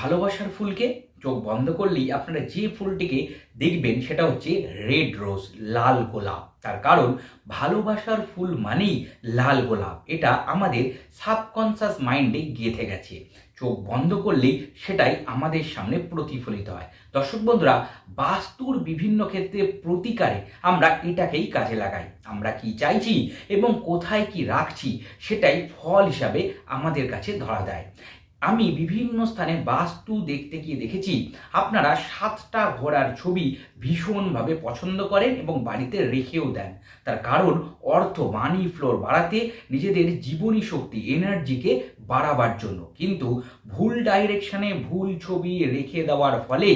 ভালোবাসার ফুলকে চোখ বন্ধ করলেই আপনারা যে ফুলটিকে দেখবেন সেটা হচ্ছে রেড রোজ লাল গোলাপ। তার কারণ, ভালোবাসার ফুল মানেই লাল গোলাপ। এটা আমাদের সাবকনসাস মাইন্ডে গেঁথে গেছে। চোখ বন্ধ করলেই সেটাই আমাদের সামনে প্রতিফলিত হয়। দর্শক বন্ধুরা, বাস্তুর বিভিন্ন ক্ষেত্রে প্রতিকারে আমরা এটাকেই কাজে লাগাই। আমরা কি চাইছি এবং কোথায় কি রাখছি, সেটাই ফল হিসাবে আমাদের কাছে ধরা দেয়। আমি বিভিন্ন স্থানে বাস্তু দেখতে গিয়ে দেখেছি, আপনারা সাতটা ঘোড়ার ছবি ভীষণভাবে পছন্দ করেন এবং বাড়িতে রেখেও দেন। তার কারণ, অর্থ মানি ফ্লোর বাড়াতে নিজেদের জীবনী শক্তি এনার্জিকে বাড়াবার জন্য। কিন্তু ভুল ডাইরেকশনে ভুল ছবি রেখে দেওয়ার ফলে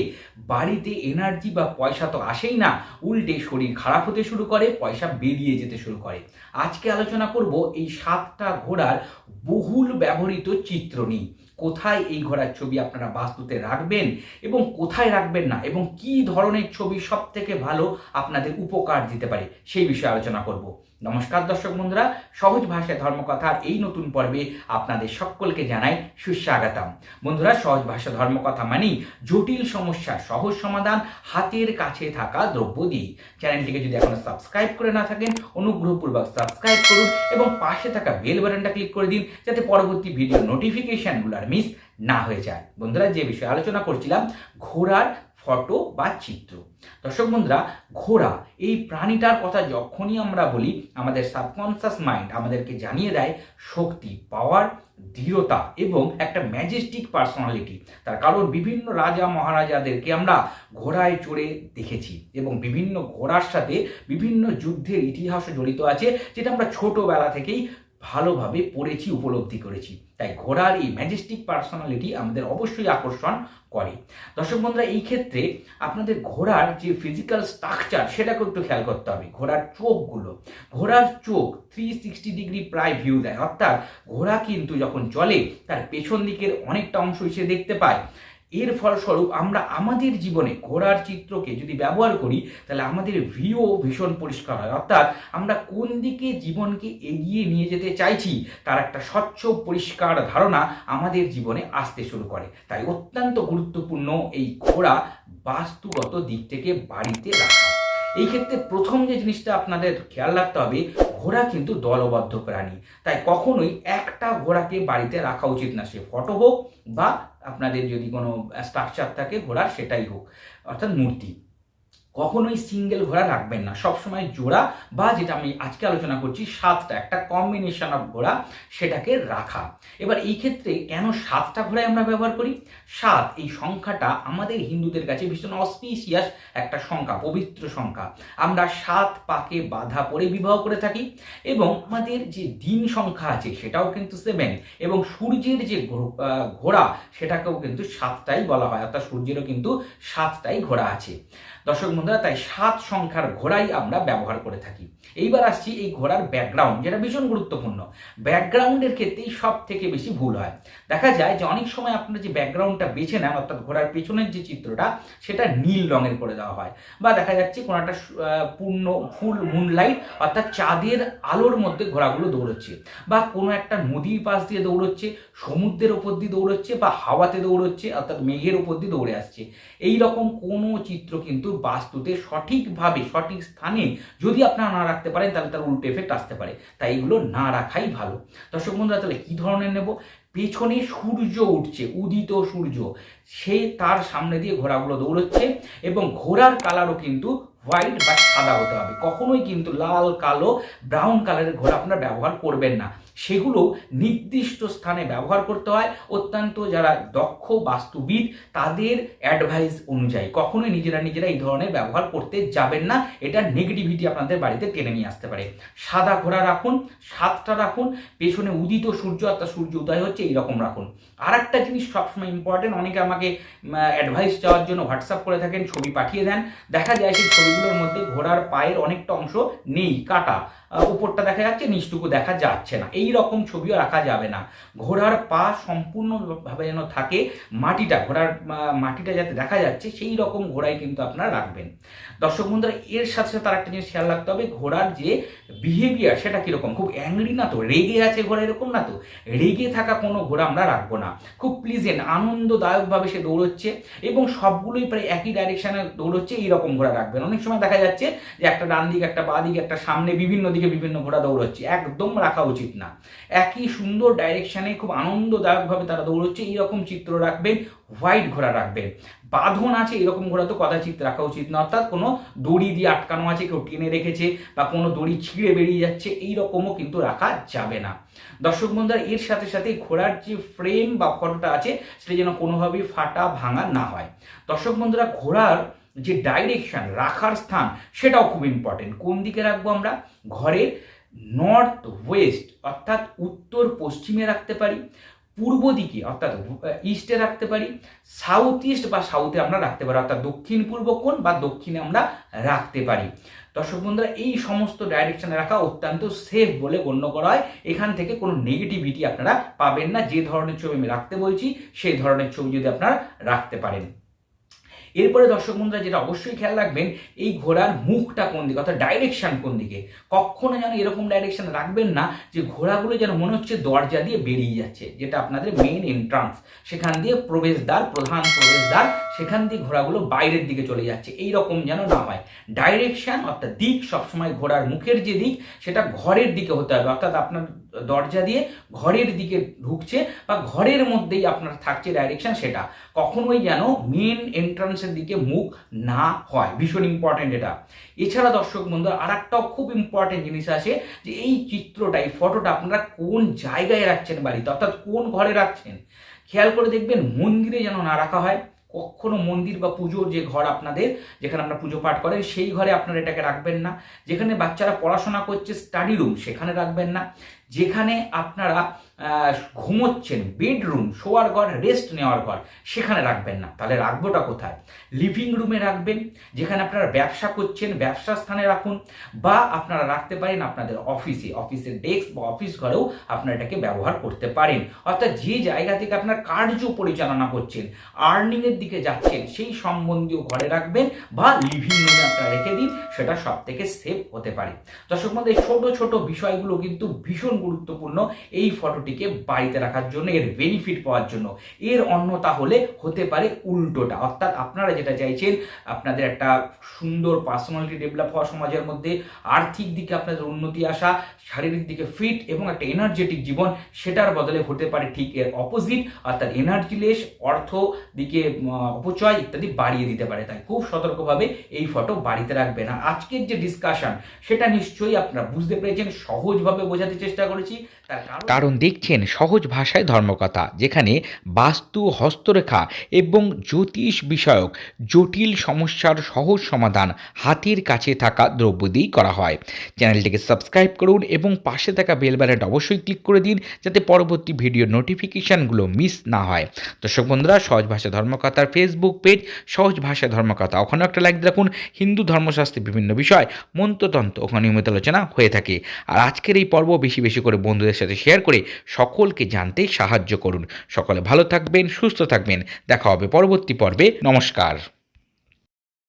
বাড়িতে এনার্জি বা পয়সা তো আসেই না, উল্টে শরীর খারাপ হতে শুরু করে, পয়সা বেরিয়ে যেতে শুরু করে। আজকে আলোচনা করব এই সাতটা ঘোড়ার বহুল ব্যবহৃত চিত্র নিয়ে। কোথায় এই ঘোড়ার ছবি আপনারা বাস্তুতে রাখবেন এবং কোথায় রাখবেন না এবং কি ধরনের ছবি সব থেকে ভালো আপনাদের উপকার দিতে পারে, সেই বিষয়ে আলোচনা করব। নমস্কার দর্শক বন্ধুরা, সহজ ভাষায় ধর্মকথার এই নতুন পর্বে আপনাদের সকলকে জানাই সুস্বাগতম। বন্ধুরা, সহজ ভাষা ধর্মকথা মানেই জটিল সমস্যা সহজ সমাধান, হাতের কাছে থাকা দ্রব্য দিয়ে চ্যানেলটিকে যদি এখনও সাবস্ক্রাইব করে না থাকেন, অনুগ্রহপূর্বক সাবস্ক্রাইব করুন এবং পাশে থাকা বেল বাটনটা ক্লিক করে দিন, যাতে পরবর্তী ভিডিও নোটিফিকেশনগুলো আর মিস না হয়ে যায়। বন্ধুরা, যে বিষয়ে আলোচনা করছিলাম, ঘোড়ার ফটো বা চিত্র। দর্শক বন্ধুরা, ঘোড়া, এই প্রাণীটার কথা যখনই আমরা বলি, আমাদের সাবকনসিয়াস মাইন্ড আমাদেরকে জানিয়ে দেয় শক্তি পাওয়ার দৃঢ়তা এবং একটা ম্যাজেস্টিক পার্সোনালিটি তার কারণ বিভিন্ন রাজা মহারাজাদেরকে আমরা ঘোড়ায় চড়ে দেখেছি এবং বিভিন্ন ঘোড়ার সাথে বিভিন্ন যুদ্ধের ইতিহাসও জড়িত আছে, যেটা আমরা ছোটোবেলা থেকেই ভালোভাবে পড়েছি, উপলব্ধি করেছি। তাই ঘোড়ার এই ম্যাজেস্টিক পার্সোনালিটি আমাদের অবশ্যই আকর্ষণ করে। দর্শক বন্ধুরা, এই ক্ষেত্রে আপনাদের ঘোড়ার যে ফিজিক্যাল স্ট্রাকচার সেটাকে একটু খেয়াল করতে হবে। ঘোড়ার চোখগুলো, ঘোড়ার চোখ থ্রি সিক্সটি ডিগ্রি প্রায় ভিউ দেয়। অর্থাৎ ঘোড়া কিন্তু যখন চলে, তার পেছন দিকের অনেকটা অংশ সে দেখতে পায়। এর ফলস্বরূপ আমরা আমাদের জীবনে ঘোড়ার চিত্রকে যদি ব্যবহার করি, তাহলে আমাদের ভিউ ভীষণ পরিষ্কার হয়। অর্থাৎ আমরা কোন দিকে জীবনকে এগিয়ে নিয়ে যেতে চাইছি, তার একটা স্বচ্ছ, পরিষ্কার ধারণা আমাদের জীবনে আসতে শুরু করে। তাই অত্যন্ত গুরুত্বপূর্ণ এই ঘোড়া বাস্তুগত দিক থেকে বাড়িতে রাখা। এই ক্ষেত্রে প্রথম যে জিনিসটা আপনাদের খেয়াল রাখতে হবে, ঘোড়া কিন্তু দলবদ্ধ প্রাণী। তাই কখনোই একটা ঘোড়াকে বাড়িতে রাখা উচিত না। সে ফটো হোক বা আপনাদের যদি কোনো স্ট্রাকচার থাকে ঘোড়ার সেটাই হোক অর্থাৎ মূর্তি। কখনোই সিঙ্গেল ঘোড়া রাখবেন না। সবসময় জোড়া বা যেটা আমি আজকে আলোচনা করছি, সাতটা। একটা কম্বিনেশন অফ ঘোড়া সেটাকে রাখা। এবার এই ক্ষেত্রে কেন সাতটা ঘোড়ায় আমরা ব্যবহার করি? সাত, এই সংখ্যাটা আমাদের হিন্দুদের কাছে ভীষণ অস্পিসিয়াস একটা সংখ্যা, পবিত্র সংখ্যা। আমরা সাত পাকে বাধা পরে বিবাহ করে থাকি এবং আমাদের যে দিন সংখ্যা আছে সেটাও কিন্তু সেভেন এবং সূর্যের যে ঘোড়া সেটাকেও কিন্তু সাতটাই বলা হয়, অর্থাৎ সূর্যেরও কিন্তু সাতটাই ঘোড়া আছে। দর্শক বন্ধুরা, তাই সাত সংখ্যার ঘোড়াই আমরা ব্যবহার করে থাকি। এইবার আসছি এই ঘোড়ার ব্যাকগ্রাউন্ড যেটা ভীষণ গুরুত্বপূর্ণ। ব্যাকগ্রাউন্ডের ক্ষেত্রেই সব থেকে বেশি ভুল হয়। দেখা যায় যে অনেক সময় আপনারা যে ব্যাকগ্রাউন্ডটা বেছে নেন, অর্থাৎ ঘোড়ার পেছনের যে চিত্রটা, সেটা নীল রঙের করে দেওয়া হয়। বা দেখা যাচ্ছে কোনো একটা পূর্ণ ফুল মুনলাইট অর্থাৎ চাঁদের আলোর মধ্যে ঘোড়াগুলো দৌড়চ্ছে। বা কোনো একটা নদীর পাশ দিয়ে দৌড়চ্ছে, সমুদ্রের ওপর দিয়ে দৌড়চ্ছে, বা হাওয়াতে দৌড়চ্ছে, অর্থাৎ মেঘের ওপর দিয়ে দৌড়ে আসছে। এই রকম কোনো চিত্র কিন্তু বাস্তুতে সঠিকভাবে, সঠিক স্থানে যদি আপনারা না রাখতে পারেন, তাহলে তার উল্টো এফেক্ট আসতে পারে। তাই এগুলো না রাখাই ভালো। দর্শক বন্ধুরা, তাহলে কী ধরনের নেব? পেছনে সূর্য উঠছে, উদিত সূর্য। সে তার সামনে দিয়ে ঘোড়াগুলো দৌড়চ্ছে এবং ঘোড়ার কালারও কিন্তু হোয়াইট বা সাদা হতে হবে। কখনোই কিন্তু লাল, কালো, ব্রাউন কালারের ঘোড়া আপনারা ব্যবহার করবেন না। সেগুলো নির্দিষ্ট স্থানে ব্যবহার করতে হয়। অত্যন্ত যারা দক্ষ বাস্তুবিদ, তাদের অ্যাডভাইস অনুযায়ী। কখনোই নিজেরা নিজেরা এই ধরনের ব্যবহার করতে যাবেন না। এটা নেগেটিভিটি আপনাদের বাড়িতে টেনে নিয়ে আসতে পারে। সাদা ঘোড়া রাখুন, সাতটা রাখুন, পেছনে উদিত সূর্য অর্থাৎ সূর্য উদয় হচ্ছে এইরকম রাখুন। আর একটা জিনিস সবসময় ইম্পর্টেন্ট অনেকে আমাকে অ্যাডভাইস চাওয়ার জন্য হোয়াটসঅ্যাপ করে থাকেন, ছবি পাঠিয়ে দেন। দেখা যায় সেই ছবিগুলোর মধ্যে ঘোড়ার পায়ের অনেকটা অংশ নেই, কাটা। উপরটা দেখা যাচ্ছে, নিচটুকু দেখা যাচ্ছে না। এই এই রকম ছবিও রাখা যাবে না। ঘোড়ার পা সম্পূর্ণভাবে যেন থাকে মাটিটা, ঘোড়ার মাটিটা যাতে দেখা যাচ্ছে, সেই রকম ঘোড়াই কিন্তু আপনারা রাখবেন। দর্শক বন্ধুরা, এর সাথে সাথে আর একটা জিনিস খেয়াল রাখতে হবে, ঘোড়ার যে বিহেভিয়ার সেটা কীরকম? খুব অ্যাংরি না তো? রেগে আছে ঘোড়া এরকম না তো? রেগে থাকা কোনো ঘোড়া আমরা রাখব না। খুব প্লিজেন্ট আনন্দদায়কভাবে সে দৌড়চ্ছে এবং সবগুলোই প্রায় একই ডাইরেকশানে দৌড়চ্ছে এইরকম ঘোড়া রাখবেন। অনেক সময় দেখা যাচ্ছে যে একটা ডান দিক, একটা বাঁ দিক, একটা সামনে, বিভিন্ন দিকে বিভিন্ন ঘোড়া দৌড়চ্ছে। একদম রাখা উচিত না। একই সুন্দর ডাইরেকশনে খুব আনন্দদায়কভাবে তারা দৌড়চ্ছে। এইরকম চিত্র রাখবেন হোয়াইট ঘোড়া রাখবেন। বাঁধন আছে, এরকম ঘোড়া তো কদাচিৎ রাখা উচিত না অর্থাৎ কোনো দড়ি দিয়ে আটকানো আছে, কেউ টেনে রেখেছে বা কোনো দড়ি ছিঁড়ে বেরিয়ে যাচ্ছে এই রকমও কিন্তু রাখা যাবে না। দর্শক বন্ধুরা, এর সাথে সাথে ঘোড়ার যে ফ্রেম বা ফটোটা আছে, সেটা যেন কোনোভাবেই ফাটা ভাঙা না হয়। দর্শক বন্ধুরা, ঘোড়ার যে ডাইরেকশন রাখার স্থান, সেটাও খুব ইম্পর্টেন্ট কোন দিকে রাখব আমরা? ঘরের নর্থ ওয়েস্ট অর্থাৎ উত্তর পশ্চিমে রাখতে পারি, পূর্ব দিকে, অর্থাৎ ইস্টে রাখতে পারি সাউথ ইস্ট বা সাউথে আমরা রাখতে পারি, অর্থাৎ দক্ষিণ পূর্ব কোণ বা দক্ষিণে আমরা রাখতে পারি। দর্শক বন্ধুরা, এই সমস্ত ডাইরেকশনে রাখা অত্যন্ত সেফ বলে গণ্য করা হয়। এখান থেকে কোনো নেগেটিভিটি আপনারা পাবেন না। যে ধরনের ছবি আমি রাখতে বলছি, সেই ধরনের ছবি যদি আপনারা রাখতে পারেন। এরপরে দর্শক বন্ধুরা যেটা অবশ্যই খেয়াল রাখবেন, এই ঘোড়ার মুখটা কোন দিকে, অর্থাৎ ডাইরেকশন কোন দিকে? কখনো যেন এরকম ডাইরেকশন রাখবেন না যে ঘোড়াগুলো যেন মনে হচ্ছে দরজা দিয়ে বেরিয়ে যাচ্ছে, যেটা আপনাদের মেইন এন্ট্রান্স সেখান দিয়ে প্রবেশদ্বার, প্রধান প্রবেশদ্বার সেখান দিয়ে ঘোড়াগুলো বাইরের দিকে চলে যাচ্ছে। এই রকম যেন না হয়। ডাইরেকশন অর্থাৎ দিক সবসময় ঘোড়ার মুখের যে দিক, সেটা ঘরের দিকে হতে হবে। অর্থাৎ আপনার দরজা দিয়ে ঘরের দিকে ঢুকছে বা ঘরের মধ্যেই আপনার থাকছে ডাইরেকশন সেটা। কখনোই যেন মেন এন্ট্রান্সের দিকে মুখ না হয়। ভীষণ ইম্পর্টেন্ট এটা। এছাড়া দর্শক বন্ধু আর একটাও খুব ইম্পর্টেন্ট জিনিস আছে যে এই চিত্রটা, এই ফটোটা আপনারা কোন জায়গায় রাখছেন বাড়িতে? অর্থাৎ কোন ঘরে রাখছেন? খেয়াল করে দেখবেন মন্দিরে যেন না রাখা হয়। কখনো মন্দির বা পুজোর যে ঘর আপনাদের, যেখানে আপনারা পুজো পাঠ করেন, সেই ঘরে আপনারা এটাকে রাখবেন না। যেখানে বাচ্চারা পড়াশোনা করছে স্টাডি রুম সেখানে রাখবেন না। যেখানে আপনারা ঘুমোচ্ছেন বেডরুম শোয়ার ঘর রেস্ট নেওয়ার ঘর, সেখানে রাখবেন না। তাহলে রাখবোটা কোথায়? লিভিং রুমে রাখবেন, যেখানে আপনারা ব্যবসা করছেন, ব্যবসা স্থানে রাখুন, বা আপনারা রাখতে পারেন আপনাদের অফিসে অফিসের ডেস্ক বা অফিস ঘরেও আপনারা এটাকে ব্যবহার করতে পারেন। অর্থাৎ যে জায়গা থেকে আপনার কার্য পরিচালনা করছেন আর্নিংয়ের দিকে যাচ্ছেন, সেই সম্বন্ধীয় ঘরে রাখবেন, বা লিভিং রুমে আপনারা রেখে দিন, সেটা সব থেকে সেফ হতে পারে। দর্শক এই ছোট ছোট বিষয়গুলো কিন্তু ভীষণ গুরুত্বপূর্ণ এই ফটোটিকে বাড়িতে রাখার জন্য, এর বেনিফিট পাওয়ার জন্য। এর অন্যতা হলে হতে পারে উল্টোটা। অর্থাৎ আপনারা যেটা চাইছেন, আপনাদের একটা সুন্দর পার্সোনালিটি ডেভেলপ হওয়া সমাজের মধ্যে, আর্থিক দিকে আপনাদের উন্নতি আসা, শারীরিক দিকে ফিট এবং একটা এনার্জেটিক জীবন, সেটার বদলে হতে পারে ঠিক এর অপোজিট অর্থাৎ এনার্জিলেস অর্থ দিকে অপচয় ইত্যাদি বাড়িয়ে দিতে পারে। তাই খুব সতর্কভাবে এই ফটো বাড়িতে রাখবেন। আর আজকের যে ডিসকাশন সেটা নিশ্চয়ই আপনারা বুঝতে পেরেছেন, সহজভাবে বোঝাতে চেষ্টা করেছি। তার কারণ? দেখছেন সহজ ভাষায় ধর্মকথা, যেখানে বাস্তু হস্তরেখা এবং জ্যোতিষ বিষয়ক জটিল সমস্যার সহজ সমাধান হাতের কাছে থাকা দ্রব্য দিয়েই করা হয়। চ্যানেলটিকে সাবস্ক্রাইব করুন এবং পাশে থাকা বেল অবশ্যই ক্লিক করে দিন, যাতে পরবর্তী ভিডিও নোটিফিকেশানগুলো মিস না হয়। দর্শক বন্ধুরা, সহজ ভাষা ধর্মকথার ফেসবুক পেজ সহজ ভাষা ধর্মকথা, ওখানে একটা লাইক রাখুন। হিন্দু ধর্মশাস্ত্রে বিভিন্ন বিষয়, মন্ত্রতন্ত্র, ওখানে নিয়মিত আলোচনা হয়ে থাকে। আর আজকের এই পর্ব বেশি বেশি করে বন্ধুদের সাথে শেয়ার করে সকলকে জানতে সাহায্য করুন। সকলে ভালো থাকবেন, সুস্থ থাকবেন। দেখা হবে পরবর্তী পর্বে। নমস্কার।